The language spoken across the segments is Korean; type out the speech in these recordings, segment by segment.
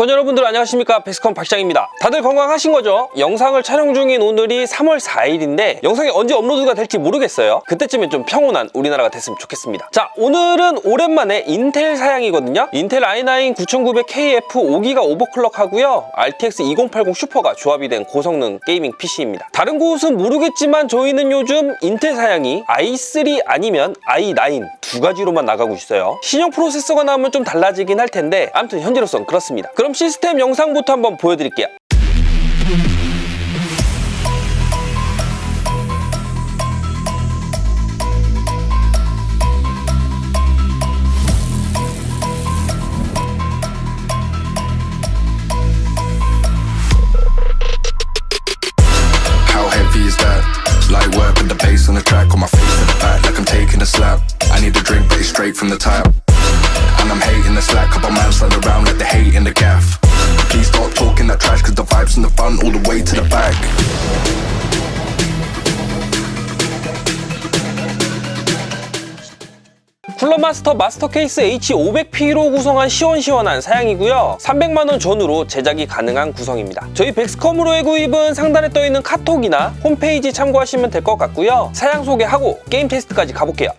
시청자 여러분들 안녕하십니까? 백스컴 박장입니다. 다들 건강하신 거죠? 영상을 촬영 중인 오늘이 3월 4일인데 영상이 언제 업로드가 될지 모르겠어요. 그때쯤엔 좀 평온한 우리나라가 됐으면 좋겠습니다. 자 오늘은 오랜만에 인텔 사양이거든요. 인텔 i9 9900KF 5기가 오버클럭 하고요. RTX 2080 슈퍼가 조합이 된 고성능 게이밍 PC입니다. 다른 곳은 모르겠지만 저희는 요즘 인텔 사양이 i3 아니면 i9 두 가지로만 나가고 있어요. 신형 프로세서가 나오면 좀 달라지긴 할 텐데 아무튼 현재로선 그렇습니다. 그럼 시스템 영상부터 한번 보여드릴게요 straight from the tap. And I'm hating the slack, couple man slide around like the hate in the gaff. Please stop talking that trash, cause the vibes in the front all the way to the back. 쿨러마스터 마스터 케이스 H500P로 구성한 시원시원한 사양이고요 300만원 전후로 제작이 가능한 구성입니다 저희 백스컴으로의 구입은 상단에 떠있는 카톡이나 홈페이지 참고하시면 될 것 같고요 사양 소개하고 게임 테스트까지 가볼게요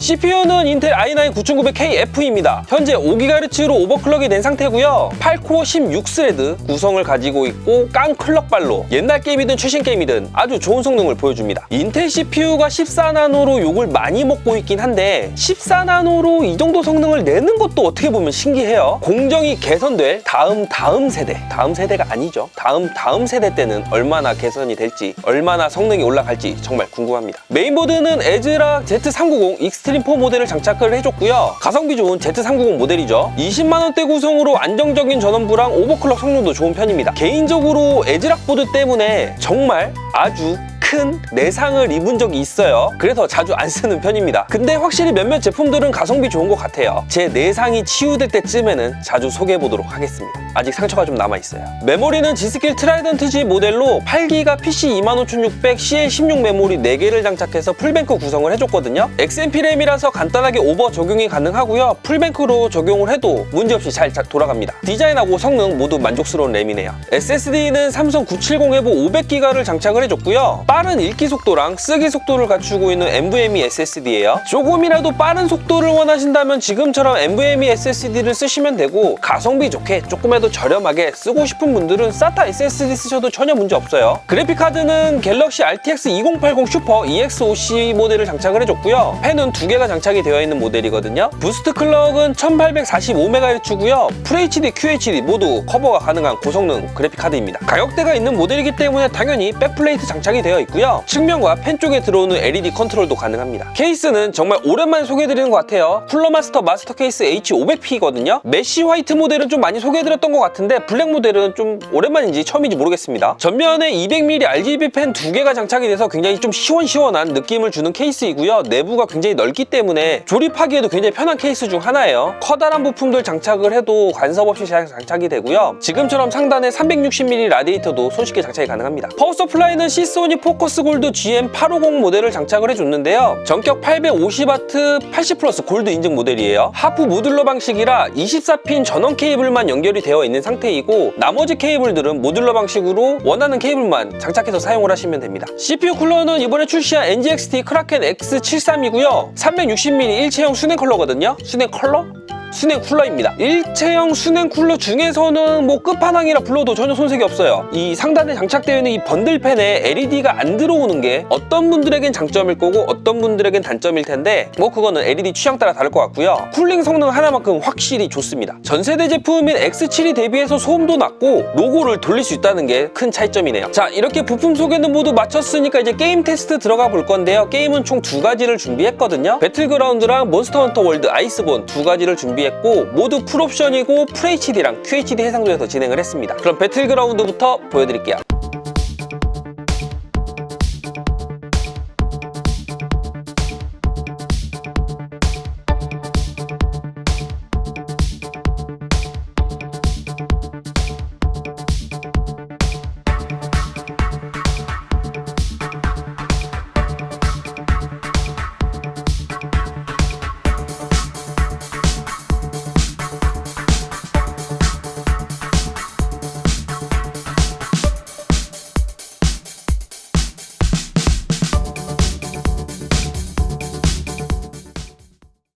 CPU는 인텔 i9 9900KF입니다. 현재 5GHz로 오버클럭이 된 상태고요. 8코어 16스레드 구성을 가지고 있고 깡 클럭발로 옛날 게임이든 최신 게임이든 아주 좋은 성능을 보여줍니다. 인텔 CPU가 14나노로 욕을 많이 먹고 있긴 한데 14나노로 이 정도 성능을 내는 것도 어떻게 보면 신기해요. 공정이 개선될 다음 다음 세대, 다음 세대가 아니죠. 다음 다음 세대 때는 얼마나 개선이 될지, 얼마나 성능이 올라갈지 정말 궁금합니다. 메인보드는 에즈락 Z390 익스트 림4 모델을 장착을 해줬고요. 가성비 좋은 Z390 모델이죠. 20만원대 구성으로 안정적인 전원부랑 오버클럭 성능도 좋은 편입니다. 개인적으로 에즈락 보드 때문에 정말 아주 큰 내상을 입은 적이 있어요. 그래서 자주 안 쓰는 편입니다. 근데 확실히 몇몇 제품들은 가성비 좋은 것 같아요. 제 내상이 치유될 때쯤에는 자주 소개해 보도록 하겠습니다. 아직 상처가 좀 남아 있어요. 메모리는 G스킬 트라이던트 G 모델로 8기가 PC 25600 CL16 메모리 4개를 장착해서 풀뱅크 구성을 해줬거든요. XMP 램이라서 간단하게 오버 적용이 가능하고요. 풀뱅크로 적용을 해도 문제없이 잘 자- 돌아갑니다. 디자인하고 성능 모두 만족스러운 램이네요. SSD는 삼성 970 EVO 500기가를 장착을 해줬고요. 빠른 읽기 속도랑 쓰기 속도를 갖추고 있는 NVMe SSD예요. 조금이라도 빠른 속도를 원하신다면 지금처럼 NVMe SSD를 쓰시면 되고 가성비 좋게 조금이라도 저렴하게 쓰고 싶은 분들은 SATA SSD 쓰셔도 전혀 문제 없어요. 그래픽 카드는 갤럭시 RTX 2080 슈퍼 EX50 모델을 장착을 해줬고요. 펜은 두 개가 장착이 되어 있는 모델이거든요. 부스트 클럭은 1845MHz고요. FHD, QHD 모두 커버가 가능한 고성능 그래픽 카드입니다. 가격대가 있는 모델이기 때문에 당연히 백플레이트 장착이 되어 있고 요. 측면과 펜 쪽에 들어오는 LED 컨트롤도 가능합니다. 케이스는 정말 오랜만에 소개해드리는 것 같아요. 쿨러마스터 마스터 케이스 H500P거든요. 메쉬 화이트 모델은 좀 많이 소개해드렸던 것 같은데 블랙 모델은 좀 오랜만인지 처음인지 모르겠습니다. 전면에 200mm RGB 펜 두 개가 장착이 돼서 굉장히 좀 시원시원한 느낌을 주는 케이스이고요. 내부가 굉장히 넓기 때문에 조립하기에도 굉장히 편한 케이스 중 하나예요. 커다란 부품들 장착을 해도 간섭 없이 잘 장착이 되고요. 지금처럼 상단에 360mm 라디에이터도 손쉽게 장착이 가능합니다. 파워 서플라이는 시소니 포커스 골드 GM850 모델을 장착을 해줬는데요. 전격 850W 80 플러스 골드 인증 모델이에요. 하프 모듈러 방식이라 24핀 전원 케이블만 연결이 되어 있는 상태이고 나머지 케이블들은 모듈러 방식으로 원하는 케이블만 장착해서 사용을 하시면 됩니다. CPU 쿨러는 이번에 출시한 NGXT 크라켄 X73이고요. 360mm 일체형 수냉 컬러거든요. 수냉 컬러? 수냉 쿨러입니다. 일체형 수냉 쿨러 중에서는 뭐 끝판왕이라 불러도 전혀 손색이 없어요. 이 상단에 장착되어 있는 이 번들팬에 LED가 안 들어오는 게 어떤 분들에겐 장점일 거고 어떤 분들에겐 단점일 텐데 뭐 그거는 LED 취향 따라 다를 것 같고요. 쿨링 성능 하나만큼 확실히 좋습니다. 전 세대 제품인 X7이 대비해서 소음도 낮고 로고를 돌릴 수 있다는 게 큰 차이점이네요. 자 이렇게 부품 소개는 모두 마쳤으니까 이제 게임 테스트 들어가 볼 건데요. 게임은 총 두 가지를 준비했거든요. 배틀그라운드랑 몬스터 헌터 월드 아이스본 두 가지를 준비 했고 모두 풀옵션이고 FHD랑 QHD 해상도에서 진행을 했습니다. 그럼 배틀그라운드부터 보여드릴게요.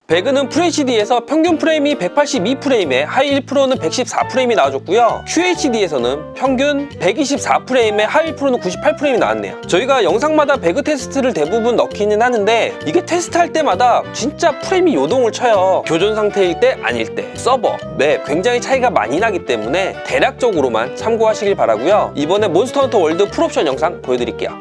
배그는 FHD에서 평균 프레임이 182프레임에 하이 1%는 114프레임이 나와줬고요. QHD에서는 평균 124프레임에 하이 1%는 98프레임이 나왔네요. 저희가 영상마다 배그 테스트를 대부분 넣기는 하는데 이게 테스트할 때마다 진짜 프레임이 요동을 쳐요. 교전 상태일 때 아닐 때 서버, 맵 굉장히 차이가 많이 나기 때문에 대략적으로만 참고하시길 바라고요. 이번에 몬스터 헌터 월드 풀옵션 영상 보여드릴게요.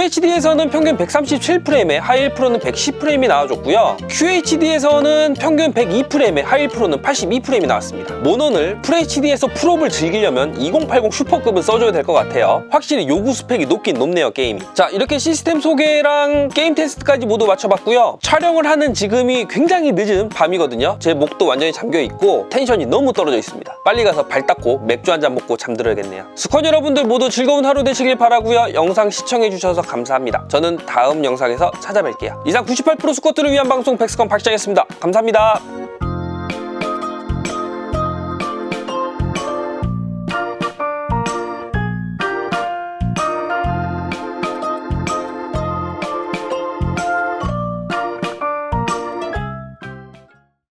FHD에서는 평균 137프레임에 하이 1%는 110프레임이 나와줬고요. QHD에서는 평균 102프레임에 하이 1%는 82프레임이 나왔습니다. 모논을 FHD에서 풀업을 즐기려면 2080 슈퍼급은 써줘야 될 것 같아요. 확실히 요구 스펙이 높긴 높네요, 게임이. 자, 이렇게 시스템 소개랑 게임 테스트까지 모두 맞춰봤고요. 촬영을 하는 지금이 굉장히 늦은 밤이거든요. 제 목도 완전히 잠겨있고 텐션이 너무 떨어져 있습니다. 빨리 가서 발 닦고 맥주 한 잔 먹고 잠들어야겠네요. 스쿼드 여러분들 모두 즐거운 하루 되시길 바라고요. 영상 시청해주셔서 감사합니다. 저는 다음 영상에서 찾아뵐게요. 이상 98% 스쿼트를 위한 방송 백스컨 박시장이었습니다. 감사합니다.